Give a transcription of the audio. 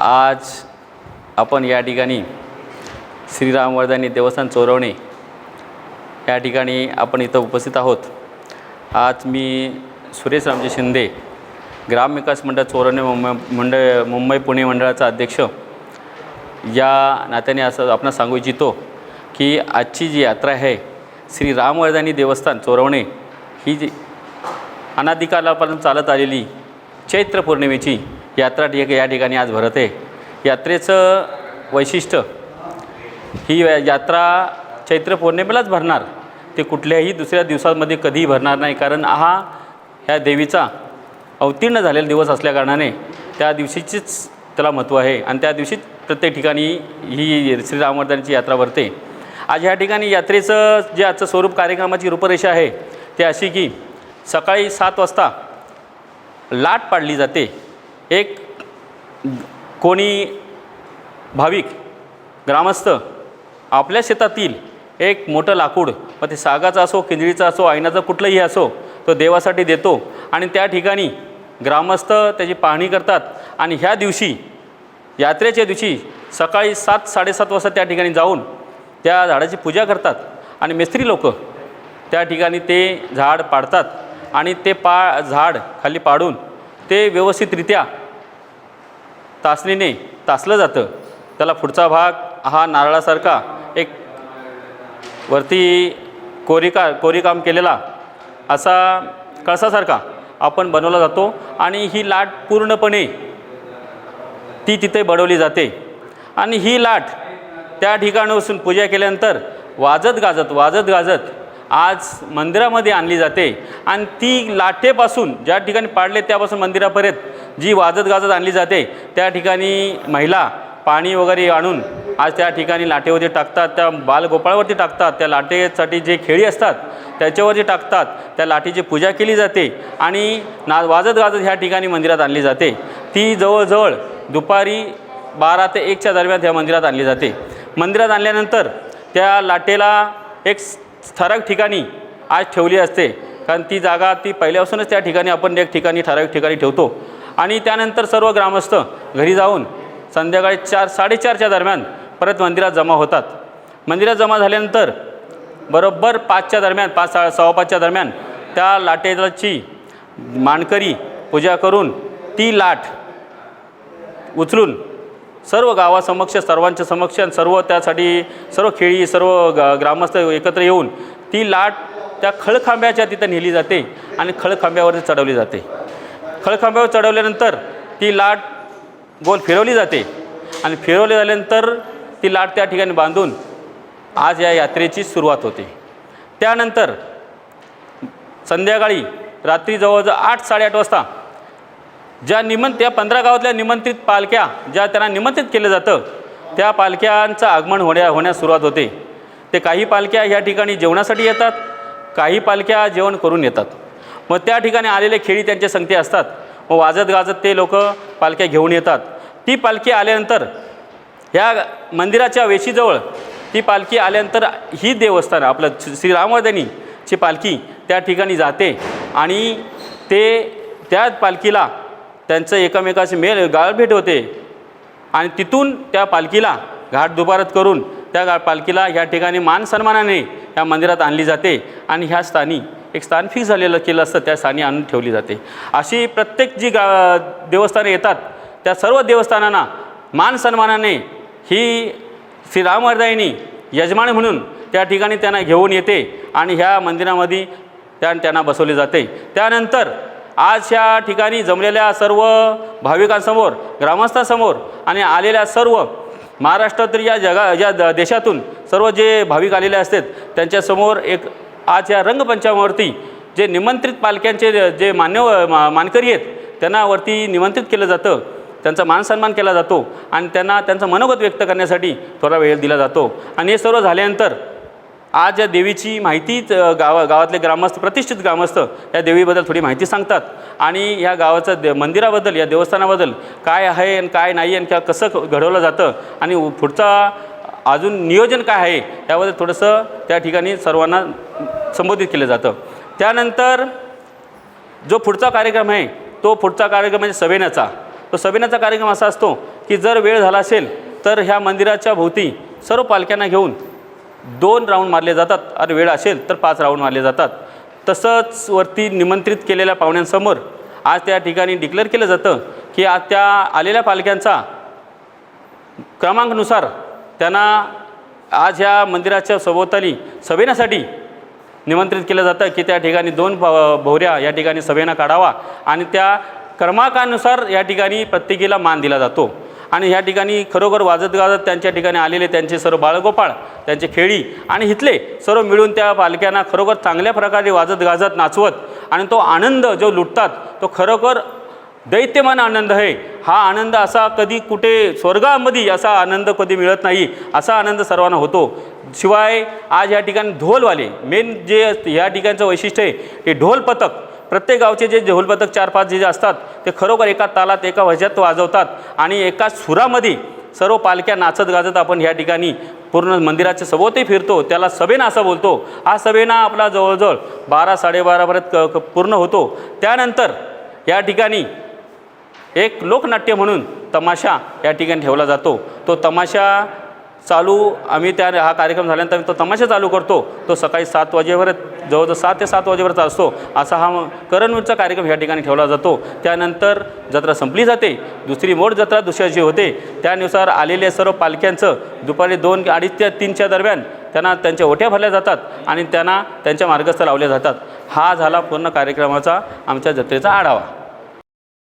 आज आपण या ठिकाणी श्रीरामवर्धानी देवस्थान चोरवणे या ठिकाणी आपण इथं उपस्थित आहोत. आज मी सुरेश रामजी शिंदे ग्रामविकास मंडळ चोरवणे मुंबई मंडळ मुंबई पुणे मंडळाचा अध्यक्ष या नात्याने असं आपण सांगू इच्छितो की आजची जी यात्रा आहे श्री रामवर्धानी देवस्थान चोरवणे ही जी अनादिकालापासून चालत आलेली चैत्र पौर्णिमेची यात्रा ठीक या ठिकाणी आज भरत आहे. यात्रेचं वैशिष्ट्य ही यात्रा चैत्र पौर्णिमेलाच भरणार. ते कुठल्याही दुसऱ्या दिवसांमध्ये कधीही भरणार नाही कारण हा ह्या देवीचा अवतीर्ण झालेला दिवस असल्याकारणाने त्या दिवशीचीच त्याला महत्त्व आहे आणि त्या दिवशीच प्रत्येक ठिकाणी ही श्रीरामवर्धनाची यात्रा भरते. आज ह्या ठिकाणी यात्रेचं जे आजचं स्वरूप कार्यक्रमाची रूपरेषा आहे ते अशी की सकाळी सात वाजता लाट पाडली जाते. एक कोणी भाविक ग्रामस्थ आपल्या शेतातील एक मोठं लाकूड मग ते सागाचं असो किंजळीचं असो ऐनाचं कुठलंही असो तो देवासाठी देतो. आणि त्या ठिकाणी ग्रामस्थ त्याची पाहणी करतात. आणि ह्या दिवशी यात्रेच्या दिवशी सकाळी सात साडेसात वाजता त्या ठिकाणी जाऊन त्या झाडाची पूजा करतात. आणि मिस्त्री लोक त्या ठिकाणी ते झाड पाडतात. आणि ते पा झाड खाली पाडून ते व्यवस्थितरित्या तासणीने तासलं जातं. त्याला पुढचा भाग हा नारळासारखा एक वरती कोरीका कोरीकाम केलेला असा कळसासारखा आपण बनवला जातो आणि ही लाट पूर्णपणे ती तिथे बडवली जाते. आणि ही लाट त्या ठिकाणापासून पूजा केल्यानंतर वाजत गाजत वाजत गाजत आज मंदिरामध्ये आणली जाते. आणि ती लाटेपासून ज्या ठिकाणी पाडले त्यापासून मंदिरापर्यंत जी वाजत गाजत आणली जाते त्या ठिकाणी महिला पाणी वगैरे आणून आज त्या ठिकाणी लाटेवरती टाकतात त्या बालगोपाळावरती टाकतात त्या लाटेसाठी जे खेळी असतात त्याच्यावरती टाकतात त्या लाटेची पूजा केली जाते आणि ना वाजत गाजत ह्या ठिकाणी मंदिरात आणली जाते. ती जवळजवळ दुपारी बारा ते एकच्या दरम्यान त्या मंदिरात आणली जाते. मंदिरात आणल्यानंतर त्या लाटेला एक ठराविक ठिकाणी आज ठेवली असते. कारण ती जागा ती पहिल्यापासूनच त्या ठिकाणी आपण एक ठिकाणी ठराविक ठिकाणी ठेवतो. आणि त्यानंतर सर्व ग्रामस्थ घरी जाऊन संध्याकाळी चार साडेचारच्या दरम्यान परत मंदिरात जमा होतात. मंदिरात जमा झाल्यानंतर बरोबर पाचच्या दरम्यान पाच सा सव्वा पाचच्या दरम्यान त्या लाटेची मानकरी पूजा करून ती लाट उचलून सर्व गावासमक्ष सर्वांच्या समक्ष सर्व त्यासाठी सर्व खेळी सर्व ग ग्रामस्थ एकत्र येऊन ती लाट त्या खळखांब्याच्या तिथं नेली जाते आणि खळखांब्यावरती चढवली जाते. खळखांब्यावर चढवल्यानंतर ती लाट गोल फिरवली जाते. आणि फिरवली झाल्यानंतर ती लाट त्या ठिकाणी बांधून आज या यात्रेची सुरुवात होते. त्यानंतर संध्याकाळी रात्री जवळजवळ आठ साडेआठ वाजता ज्या निमंत त्या पंधरा गावातल्या निमंत्रित पालख्या ज्या त्यांना निमंत्रित केलं जातं त्या पालख्यांचं आगमन होण्या होण्यास सुरुवात होते. ते काही पालख्या ह्या ठिकाणी जेवणासाठी येतात काही पालख्या जेवण करून येतात. मग त्या ठिकाणी आलेले खेळी त्यांच्या संगते असतात. मग वाजत गाजत ते लोक पालख्या घेऊन येतात. ती पालखी आल्यानंतर ह्या मंदिराच्या वेशीजवळ ती पालखी आल्यानंतर ही देवस्थान आपलं श्री रामवर्धनीची पालखी त्या ठिकाणी जाते आणि ते त्या पालखीला त्यांचं एकमेकाशी मेल गाळभेट होते. आणि तिथून त्या पालखीला घाट दुपारत करून त्या गा पालखीला ह्या ठिकाणी मान सन्मानाने ह्या मंदिरात आणली जाते आणि ह्या स्थानी एक स्थान फिक्स झालेलं केलं असतं त्या स्थानी आणून ठेवली जाते. अशी प्रत्येक जी गा देवस्थानं येतात त्या सर्व देवस्थानांना मान सन्मानाने ही श्री रामवर्धायनी यजमान म्हणून त्या ठिकाणी त्यांना घेऊन येते आणि ह्या मंदिरामध्ये त्या त्यांना बसवले जाते. त्यानंतर आज ह्या ठिकाणी जमलेल्या सर्व भाविकांसमोर ग्रामस्थांसमोर आणि आलेल्या सर्व महाराष्ट्रातील या जगा या द देशातून सर्व जे भाविक आलेले असतात त्यांच्यासमोर एक आज या रंगपंचमावरती जे निमंत्रित पालख्यांचे जे मान्य मा मानकरी आहेत त्यांना वरती निमंत्रित केलं जातं त्यांचा मानसन्मान केला जातो आणि त्यांना त्यांचं मनोगत व्यक्त करण्यासाठी थोडा वेळ दिला जातो. आणि हे सर्व झाल्यानंतर आज या देवीची माहिती गावा गावातले ग्रामस्थ प्रतिष्ठित ग्रामस्थ या देवीबद्दल थोडी माहिती सांगतात. आणि ह्या गावाचं दे मंदिराबद्दल या देवस्थानाबद्दल काय आहे आणि काय नाही आणि किंवा कसं घडवलं जातं आणि पुढचा अजून नियोजन काय आहे याबद्दल थोडंसं त्या ठिकाणी सर्वांना संबोधित केलं जातं. त्यानंतर जो पुढचा कार्यक्रम आहे तो पुढचा कार्यक्रम म्हणजे सवेनाचा तो सवेनाचा कार्यक्रम असा असतो की जर वेळ झाला असेल तर ह्या मंदिराच्या भोवती सर्व पालख्यांना घेऊन दोन राऊंड मारले जातात. आणि वेळ असेल तर पाच राऊंड मारले जातात. तसंच वरती निमंत्रित केलेल्या पाहुण्यांसमोर आज त्या ठिकाणी डिक्लेअर केलं जातं की आज त्या आलेल्या पालख्यांचा क्रमांकनुसार त्यांना आज ह्या मंदिराच्या सभोवताली सभेनासाठी निमंत्रित केलं जातं की त्या ठिकाणी दोन भ- भोवऱ्या या ठिकाणी सभेनं काढावा आणि त्या क्रमांकानुसार या ठिकाणी प्रत्येकीला मान दिला जातो. आणि ह्या ठिकाणी खरोखर वाजत गाजत त्यांच्या ठिकाणी आलेले त्यांचे सर्व बाळगोपाळ त्यांचे खेळी आणि इथले सर्व मिळून त्या पालक्यांना खरोखर चांगल्या प्रकारे वाजत गाजत नाचवत आणि तो आनंद जो लुटतात तो खरोखर दैत्यमान आनंद आहे हा आनंद असा कधी कुठे स्वर्गामध्ये असा आनंद कधी मिळत नाही असा आनंद सर्वांना होतो. शिवाय आज या ठिकाणी ढोलवाले मेन जे या ठिकाणचं वैशिष्ट्य आहे ते ढोल पथक प्रत्येक गावचे जे ढोल पथक चार पाच जे जे असतात ते खरोखर एका तालात एका वजात वाजवतात आणि एका सुरामध्ये सर्व पालख्या नाचत गाजत आपण ह्या ठिकाणी पूर्ण मंदिराच्या सभोवती फिरतो. त्याला सभेना असं बोलतो. हा सभेना आपला जवळजवळ बारा साडेबारापर्यंत क- पूर्ण होतो. त्यानंतर या ठिकाणी एक लोकनाट्य म्हणून तमाशा या ठिकाणी ठेवला जातो. तो तमाशा चालू आम्ही त्या हा कार्यक्रम झाल्यानंतर तो तमाशा चालू करतो. तो सकाळी सात वाजेवर जवळजवळ सात ते सात वाजेवरचा असतो. असा हा करणवीरचा कार्यक्रम या ठिकाणी ठेवला जातो. त्यानंतर जत्रा संपली जाते. दुसरी मोड जत्रा दुसऱ्याची होते. त्यानुसार आलेल्या सर्व पालख्यांचं दुपारी दोन अडीच ते तीनच्या दरम्यान त्यांना त्यांच्या ओट्या भरल्या जातात आणि त्यांना त्यांच्या मार्गस्थ लावल्या जातात. हा झाला पूर्ण कार्यक्रमाचा आमच्या जत्रेचा आढावा.